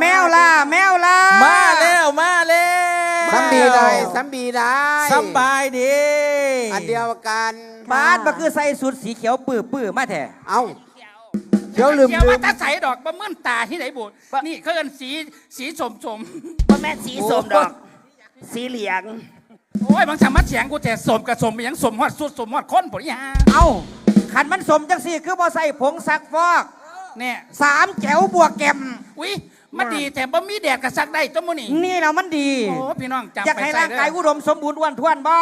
แมวล่ะแมวล่ะมาแล้วมาแล้วสัมบีได้สัมบีได้สำบายดีอันเดียวกันบาสมาคือใส่สุดสีเขียวปื้อปื้อมาแท้เอ้าเดี๋ยวลืมเขียวลืว่ามตาใสดอกบะมื่นตาที่ไหนบุตรนี่เขาเอินสีสีสมสมบ่แม่นสีส้มดอก สีเหลืองโอ้ยบางสามารถเสียงกูแต่สมกับสมไปยังสมฮอดสุดสมฮอดค้นผลยาเอ้าขันมันสมจังสี่คือบ่ใส่ผงซักฟอกเนี่ยสามแจ๋วบวกแกมอุ้ย มาดีแต่บ่มีแดดกระซักได้ตัวมื้อนี่นี่เรามันดีโอ้พี่น้องจำอยากไปให้ใส่ร่างเด้กายออุดมสมบูรณ์อ้วนท้วนบ่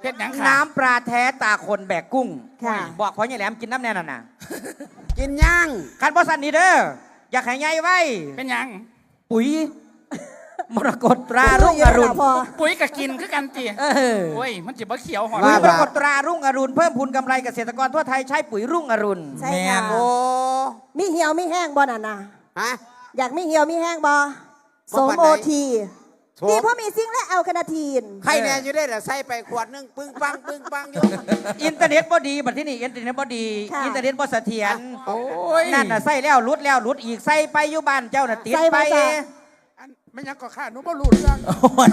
เพชรหยังขาน้ำปลาแท้ตาคนแบกกุ้งค่ะบอกพ่อใหญ่แหลมกินน้ำแน่น่ะนะกินย่างขันบ่สันนี่เด้ออยากให้ใหญ่ไว้เป็นหยังปุ๋ยมรกตตรารุ่งอรุณพอปุ๋ยก็กินคือกันตีเออโอ้ยมันจะบ่เขียวหอดปุ๋ยมรกตตรารุ่งอรุณเพิ่มพูนกำไรเกษตรกรทั่วไทยใช้ปุ๋ยรุ่งอรุณใช่ค่ะโอ้มีเหี่ยวมีแห้งบ่น่ะนะฮะ อยากมีเหี่ยวมีแห้งบ่บ่สมปานโอใดทีโถดีเพราะมีซิงค์และแอลคาเนาทีน ใครแน่อยู่ได้แต่ใส่ไปขวดหนึงปึ้งปังปึ้งปังอยู่อินเทอร์เน็ตบ่ดีบัดที่นี่อินเทอร์เน็ตบ่ดีอินเทอร์เน็ตบ่เสถียรโอ้ยนั่นน่ะใส่แล้วรุดแล้วรุดอีกใส่ไปอยู่บ้านเจ้าน่ะติดไปอันไม่หยังก็ข้าหนูบ่รู้เรื่องโอ้ย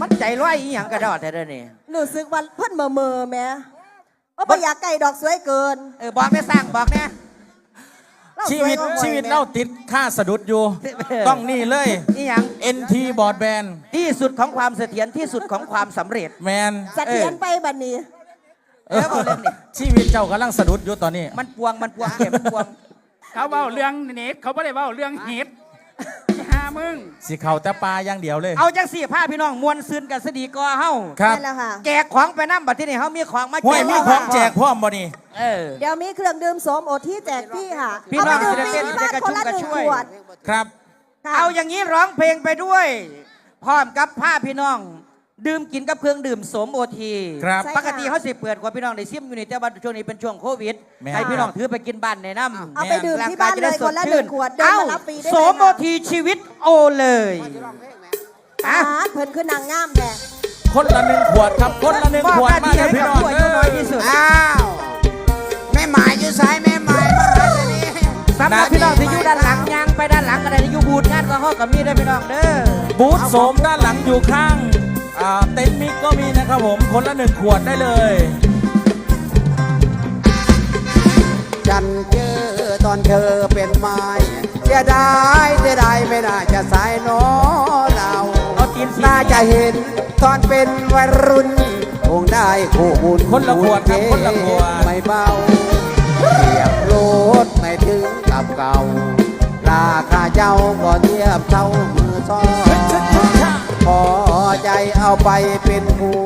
มันใจร้อยอีหยังกระดอดแท้เด้อนี่รู้สึกว่าเพิ่นเมอเมอๆแหม่โอ้บ่อยากไก่ดอกสวยเกิน เออบอกได้สร้างบอกเนี่ยเรา ชีสยวิตกาข่อยชีวิตแหมเราติดค่าสะดุดอยู่ ต้องนี่เลยอีหยัง NT บอร์ดแบนที่สุดของความเสถียรที่สุดของความสำเร็จ แมนสะเทียนไปบัดนี้เออเอาเรื่องนี้ ชีวิตเจ้ากำลังสะดุดอยู่ตอนนี้ มันปวงมันปวงเข็มมันปวง เขาเว้าเรื่องเน็ตเขาบ่ได้เว้าเรื่องเฮ็ดอีหา มึง สิเข่าแต่ปลาอย่างเดียวเลย เอาจังสี่ผ้าพี่น้องมวลซืนกันสดีกอเฮาครับนั่นแหละค่ะ แจกของไปน้ำบัดที่นี่เฮามีของมาห้วยแจกมีของแจกพร้อมบ่นี่ เออ เดี๋ยวมีเครื่องดื่มสมโอทีแจกฟรีค่ะพี่น้องเอาไปดื่มศิลปินฟรีที่บ้านจะกระคนชุ่มละกระหนึ่งชวยขวดครับ ค่ะเอาอย่างนี้ร้องเพลงไปด้วย พร้อมกับผ้าพี่น้อง ดื่มกินกับเครื่องดื่มสมโอทีครับใช่ปกติเขาสิเปิดกว่าพี่น้องได้ซิมอยู่นี่แต่ว่าช่วงนี้เป็นช่วงโควิดแม่ให้พี่น้องถือไปกินบ้านในน้ำเอาไปดื่มที่บ้านเลยคนละหนึ่งขวดเดินเอ้ามารับฟรีได้โสเลยมโอทีชีวิตโอเลยค่ะอะอ่าเพิ่นคือนางงามแหม่คนละหนึ่งขวดครับคนละหนึ่งขวดมาหเด้อน้าที่พี่ให้น้องกับผู้อายุน้อยที่สุด อ้าวแม่หมายอยู่ซ้ายแม่หมายมาหาจะนี่สำหรับพี่น้องที่อยู่ด้านหลังยางไปด้านหลังอะไรที่อยู่บูธงานก็ห้องกับมีได้อพี่น้องเด้อบูธโสมด้านหลังอยู่ข้างอ่า เต็นท์มิกก็มีนะครับผม คนละหนึ่งขวดได้เลย ฉันเจอตอนเธอเป็นไม้เสียดายเสียดายไม่น่าจะสายหนอเราเอาตีนสีน่าจะเห็นตอนเป็นวัยรุ่น คงได้คู่บุญคนละขวดครับคนละขวด ไม่เบาเทียบรถไม่ถึงกับเก่า ราคาเจ้าก็เทียบเท่ามือซ้อนพอใจ เอาไปเป็นผู้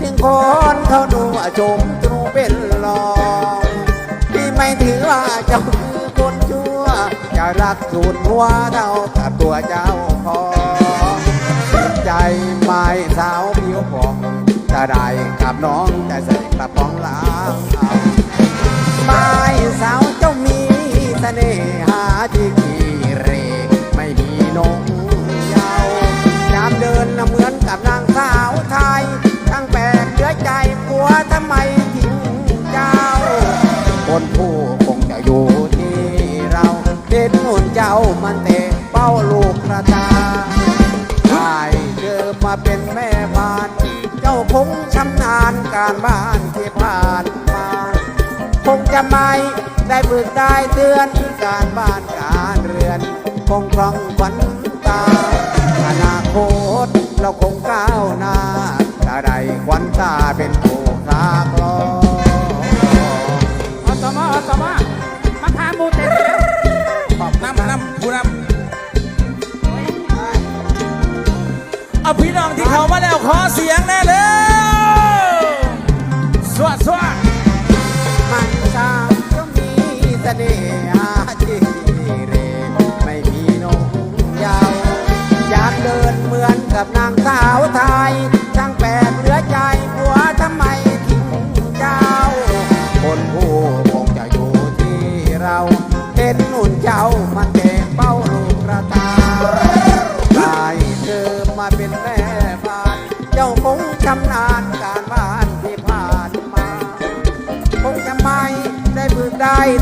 ถึงคนเขาดูชมตรูเป็นรองที่ไม่ถือว่าเจ้าคือคนชั่ว จะรักสูนหัวเท่ากับตัวเจ้าขอใจไม้สาวผิวผ่องจะได้กับน้องจะใส่กระป๋องล้างไม้สาวเจ้ามีเสน่หามันเตะเป้าลูกกระตาได้เจอมาเป็นแม่บ้าน เจ้าคงชำนาญการบ้านที่ผ่านมา คงจะไม่ได้ฝึกได้เตือนการบ้านการเรือน คงคล่องขวัญตา อนาคตเราคงก้าวหน้าถ้าได้ขวัญตาเป็น ขอเสียงแน่เลยสวัสดีมันสาก็มีเสน่หาที่เรไม่มีนงยาวอยามเดินเหมือนกับนางสาวไทยช่างแปลกเหลือใจหัวทำไมทิ้งเจ้า คนผู้คงจะอยู่ที่เรา เห็นหุ่นเจ้ามันเตะเป้า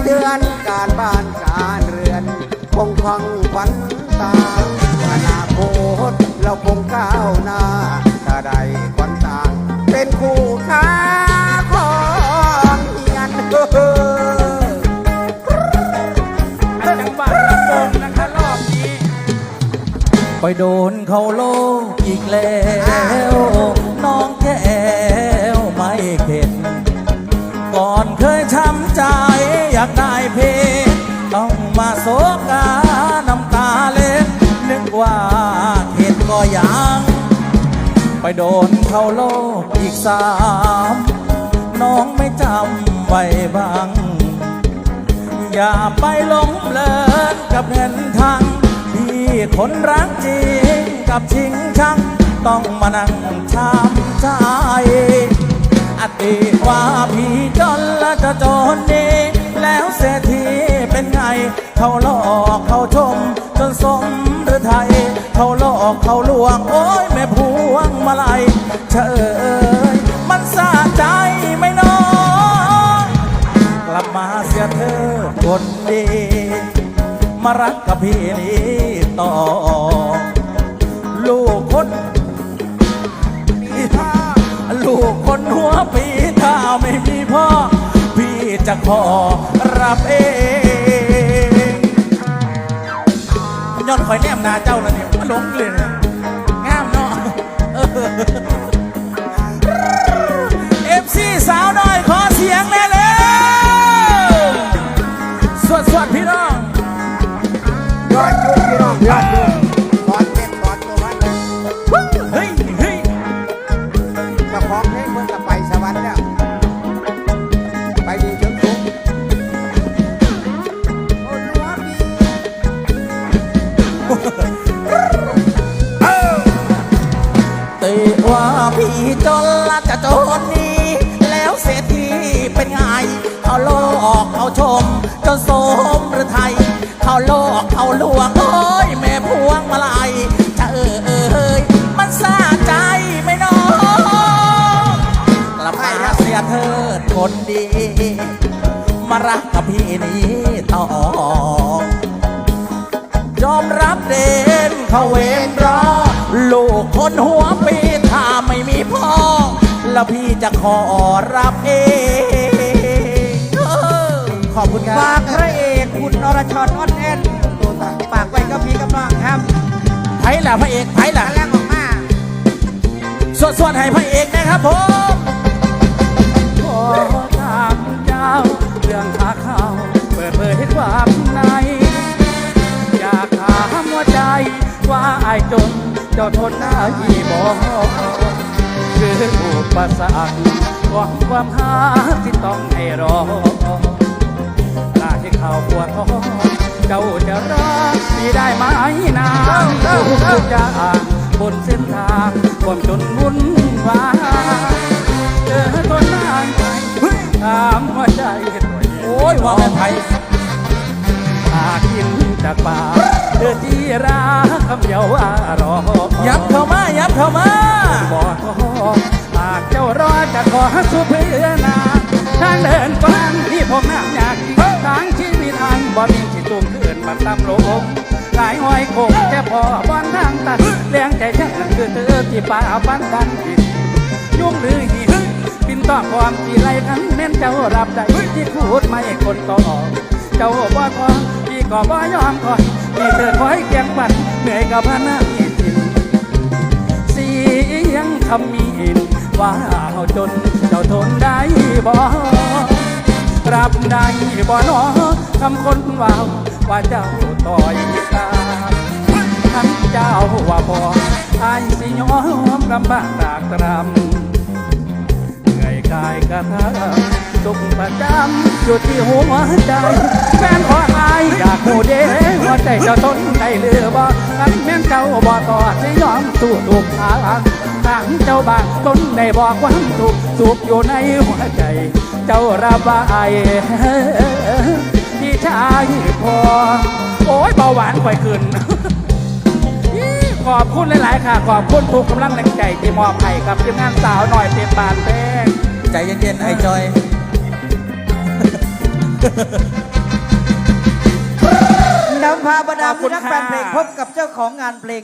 เตือนการบ้านการเรือนคงคล่องขวัญตตาอนาคตเราคงก้าวหน้าถ้าได้ควันตาเป็นคู่ค้าของเฮียนอันจังหวัดลำวงนะคะรอบนี้ไปโดนเขาโลกอีกแล้ว เขาโลกอีกสาม น้องไม่จำไว้บ้าง อย่าไปหลงเลินกับเงินทางพี่คนรักจริงกับชิงชัง ต้องมานั่งช้ำใจอติว่าพี่จนและจะจนนี้ แล้วเศรษฐีเป็นไง เขาหลอกเขาชม จนสมหรือไทย เขาหลอกเขาลวง เชยมันสะใจไหม่น้องกลับมาเสียเธอคนดี มารักกับพี่นี้ต่อ ลูกคนมีท่าลูกคนหัวปีถ้าไม่มีพ่อ พี่จะขอรับเองย้อนคอยแนมนาเจ้าแล้วเนี่ยมาหลงเลยเนี่ย จนละจะจนนี้ แล้วเศรษฐีเป็นไง เขาโลกเขาชม จนโสมหรือไทย เขาโลกเขาลวงโอ้ยแม่พวงมาลัยจะเออเออเอยมันสะใจไม่น้องกลับมาเสียเถิดคนดี มารักกับพี่นี้ต่อยอมรับเด่นเขาเวนรอ ลูกคนหัวปีถ้าไม่มีพ่อ แล้วพี่จะขอรับเองเออขอบคุณคฝารับกพระเอกคุณนรชรอ้อนแอนฝากไว้กับพี่กับน้องครับไผ่ล่ะพระเอกไผ่ล่ะแรงออกมาสวดสวดให้พระเอกนะครับผมขอถามเจ้าเรื่องขาเขาเปิดเผยความในอยากถามหัวใจว่าไอ้ายจนเจ้าทนได้บ่ คืออุปสรรคของความหาที่ต้องให้รอลาที่เขาปวดท้องเจ้าจะรักมีได้ไหมนานทุกอย่างบนเส้นทางความจนวุ่นวายเจอต้นไม้ถามหัวใจโอ้ยว่าแม่ไผ่หากกินจากป่าเธอที่รักคำเดียวว่ารอยับเข้ามายับเข้ามา บอกขอหากเจ้ารอจะขอสู้เพื่อนาทางเดินฟังที่ผมนักอยากทางชีวิตทางบ่มีที่ตุ่มขึ้นมาตามลมหลายห้อยคงแต่พอบอนทางตัดเลี้ยงใจฉันนั้นคือเธอที่ป่าปันกันยุ่งหรือหิวบินต่อความกี่ไรครั้งแม่นเจ้ารับได้ที่พูดไม่คนต่อเจ้าบ่พอพี่ก็บ่ยอมคอยพี่เธอคอยเกียงปันเหนื่อยกับพนักจินสียง คำมีอินว่าเอาจนเจ้าทนได้บ่รับได้บ่นอคำคนว่าว่าเจ้าต่อยตาท่านเจ้าว่าพอไอ้สิยอมลำบากตากตรำเหนื่อยกายกระทำทุกประจำอยู่ที่หัวใจแฟนขออายอยากหูเดหัวใจเจ้าทนได้หรือบ่กันแม่นเจ้าบ่ต่อสิยอมสู้ทุกทาง ทางเจ้าบางตนได้บอกความทุกข์สุขอยู่ในหัวใจ เจ้าระบายที่ชายพอ โอ้ยเบาหวานค่อยขึ้นขอบคุณหลาย ๆ ค่ะ ขอบคุณทุกกำลังแรงใจที่มอบให้กับทีมงานสาวหน่อยเป็นบานแป้งใจเย็น ๆ ไอ้จอยดลิมพาบรรดาขอบคุผู้ณนักแฟนเพลงค่ะพบกับเจ้าของงานเพลง